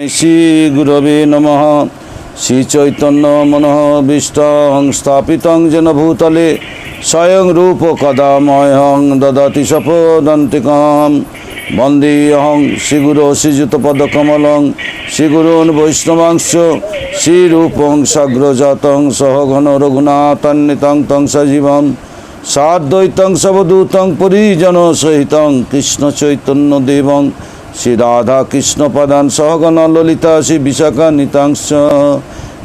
শ্রী গুরবে নমঃ। শ্রী চৈতন্য মনঃ বিষ্টং স্থাপিতং যেন ভূতলে। স্বয়ং রূপ কদাময়ং দদতি সপদন্তিকম বন্দে অহং শ্রীগুরু শ্রীযুতপদকমলং শ্রীগুরুন বৈষ্ণবাংশ। শ্রীরূপং সাগ্রজাতং সহঘন রঘুনাথান্বিতং তং সজীবম। সাদ্বৈতং সবদূতং পরিজন সহিতং কৃষ্ণ চৈতন্য দেবং। শ্রী রাধা কৃষ্ণ প্রদান সহগণ ললিতা শ্রী বিশাখা নিতাংশ।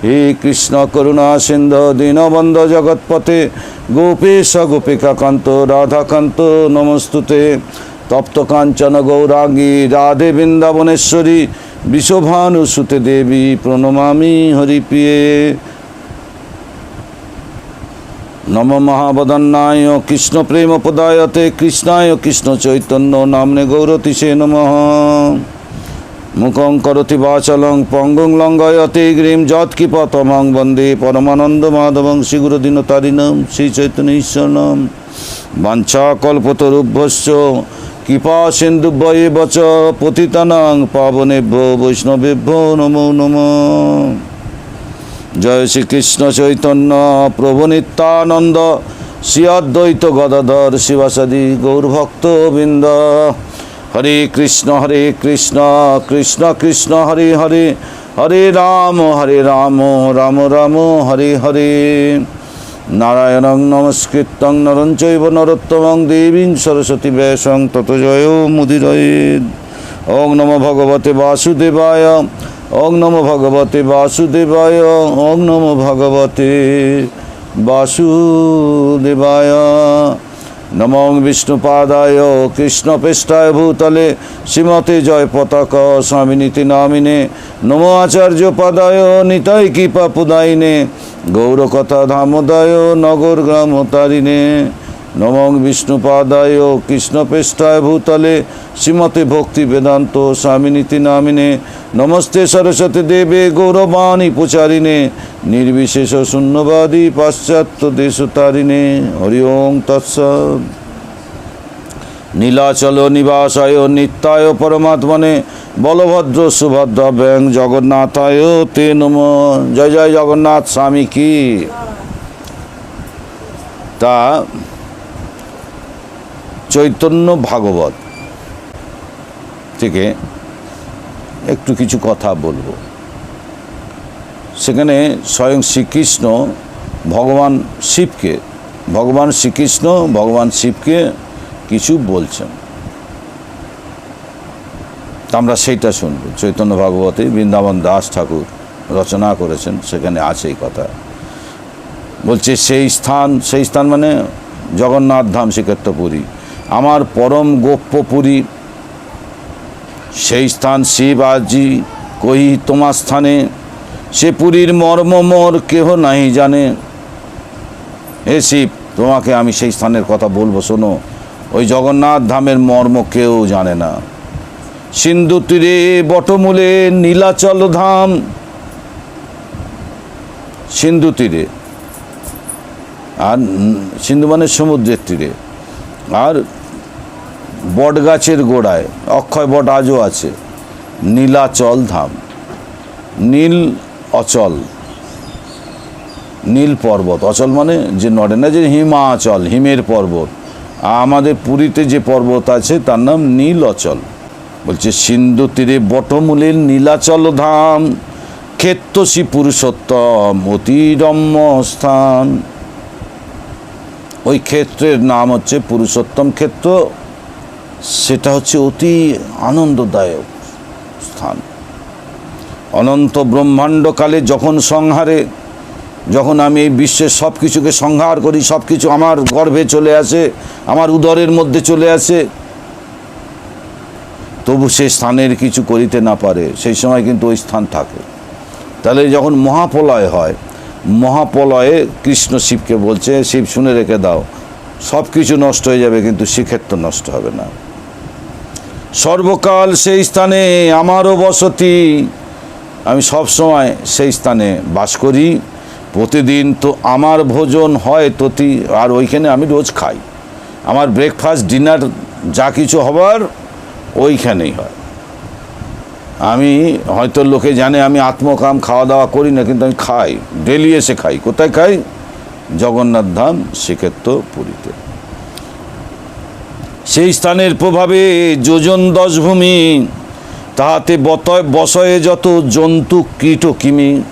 হে কৃষ্ণ করুণা সিন্ধ দীনবন্ধ জগৎপথে গোপেশ গোপিকাকান্ত রাধাকান্ত নমস্তুতে। তপ্ত কাঞ্চন গৌরাঙ্গী রাধে বৃন্দাবনেশ্বরী বিশ্বভানুসুতে দেবী প্রণমামি হরিপ্রিয়ে। নম মহাবদন্নায় কৃষ্ণ প্রেম পদায়তে কৃষ্ণায় কৃষ্ণ চৈতন্য নামনে গৌরতিষে নম। মুখং করতি বাচলং পঙ্গং লঙ্ঘয়তে গ্রীম যৎকিপতমং বন্দে পরমানন্দ মাধবং শ্রীগুরুদিন তারিণম শ্রী চৈতন্য ঈশ্বরম বাঞ্ছা কল্পতরুভ্যশ্চ কৃপা সিন্ধুভ্যয়ে বচ পতিতানাং পাবনেভ্য বৈষ্ণবেভ্য নমো নমঃ। জয় শ্রীকৃষ্ণ চৈতন্য, প্রভু নিত্যানন্দ, শ্রী অদ্বৈত গদাধর শিবাসাদি গৌরভক্ত বৃন্দ হরে কৃষ্ণ হরে কৃষ্ণ কৃষ্ণ কৃষ্ণ, হরে হরে হরে রাম হরে রাম রাম রাম, হরে হরে। নারায়ণং নমস্কৃতং নরং চৈব নরোত্তমং দেবীং সরস্বতী ব্যাসং তত জয় মুদিরয়েদ ওং নম ভগবতে বাসুদেবায়। ওং নম ভগবতে বাসুদেবায়, ওং নম ভগবতে বাসুদেবায়। নমং বিষ্ণুপাদায়, কৃষ্ণপৃষ্ঠায় ভূতলে, শ্রীমতে জয় পতাক স্বামিনীতি নামিনে। নম আচার্য পাদায়, নিতাই কৃপা পুদাইনে গৌরকথা ধামোদয় নগর গ্রাম তারিণে। নমং বিষ্ণুপাদায় কৃষ্ণপৃষ্ঠায় ভূতলে শ্রীমতে ভক্তি বেদান্ত স্বামিনীতি নামিনে। নমস্তে সরস্বতী দেবে গৌরবাণী প্রচারিণে নির্বিশেষ শূন্যবাদী পাশ্চাত্য দেশতারিণে। হরি ওং নীলাচল নিবাসায় নিত্যায় পরমাত্মনে। বলভদ্র সুভদ্র ব্যাং জগন্নাথায় তে নম। জয় জয় জগন্নাথ স্বামী কি। তা চৈতন্য ভাগবত থেকে একটু কিছু কথা বলব। সেখানে স্বয়ং শ্রীকৃষ্ণ ভগবান শিবকে, ভগবান শ্রীকৃষ্ণ, ভগবান শিবকে কিছু বলছেন। আমরা সেইটা শুনব। চৈতন্য ভাগবতে বৃন্দাবন দাস ঠাকুর রচনা করেছেন, সেখানে আছে এই কথা। বলছে, সেই স্থান সেই স্থান মানে জগন্নাথ ধাম শ্রীক্ষেত্রপুরী। আমার পরম গোপ্য পুরী সেই স্থান শিব আজি কহি তোমার স্থানে, সে পুরীর মর্ম মোর কেহ নাই জানে। হে শিব, তোমাকে আমি সেই স্থানের কথা বলব, শোনো। ওই জগন্নাথ ধামের মর্ম কেউ জানে না। সিন্ধু তীরে বটমূলে নীলাচল ধাম। সিন্ধু তীরে। আর সিন্ধু মানে সমুদ্রের তীরে। আর বট গাছের গোড়ায়, অক্ষয় বট আজও আছে। নীলাচল ধাম, নীল অচল, নীল পর্বত। অচল মানে যে নড়ে না, যে হিমাচল, হিমের পর্বত। আমাদের পুরীতে যে পর্বত আছে, তার নাম নীল অচল। বলছে, সিন্ধু তীরে বটমূলের নীলাচল ধাম ক্ষেত্রসী পুরুষোত্তম অতি রম্য স্থান। ওই ক্ষেত্রের নাম হচ্ছে পুরুষোত্তম ক্ষেত্র। সেটা হচ্ছে অতি আনন্দদায়ক স্থান। অনন্ত ব্রহ্মাণ্ডকালে যখন সংহারে, যখন আমি এই বিশ্বের সব কিছুকে সংহার করি সব কিছু আমার গর্ভে চলে আসে, আমার উদরের মধ্যে চলে আসে, তবু সে স্থানের কিছু করিতে না পারে। সেই সময় কিন্তু ওই স্থান থাকে। তাহলে যখন মহাপ্রলয় হয় মহাপ্রলয়ে কৃষ্ণ শিবকে বলছে, শিব, শুনে রেখে দাও। সব কিছু নষ্ট হয়ে যাবে, কিন্তু শ্রীক্ষেত্র নষ্ট হবে না। সর্বকাল সেই স্থানে আমারও বসতি। আমি সব সময় সেই স্থানে বাস করি। প্রতিদিন তো আমার ভোজন হয় ততি, আর ওইখানে আমি রোজ খাই। আমার ব্রেকফাস্ট ডিনার যা কিছু হবার, ওইখানেই হয়। আমি হয়তো লোকে জানে আমি আত্মকাম খাওয়া দাওয়া করি না, কিন্তু আমি খাই। ডেলি এসে খাই। কোথায় খাই? জগন্নাথ ধাম, শ্রীক্ষেত্র পুরীতে। সেই স্থানের প্রভাবে যোজন দশভূমি, তাহাতে বতয় বসয়ে যত জন্তু, কীট কিমি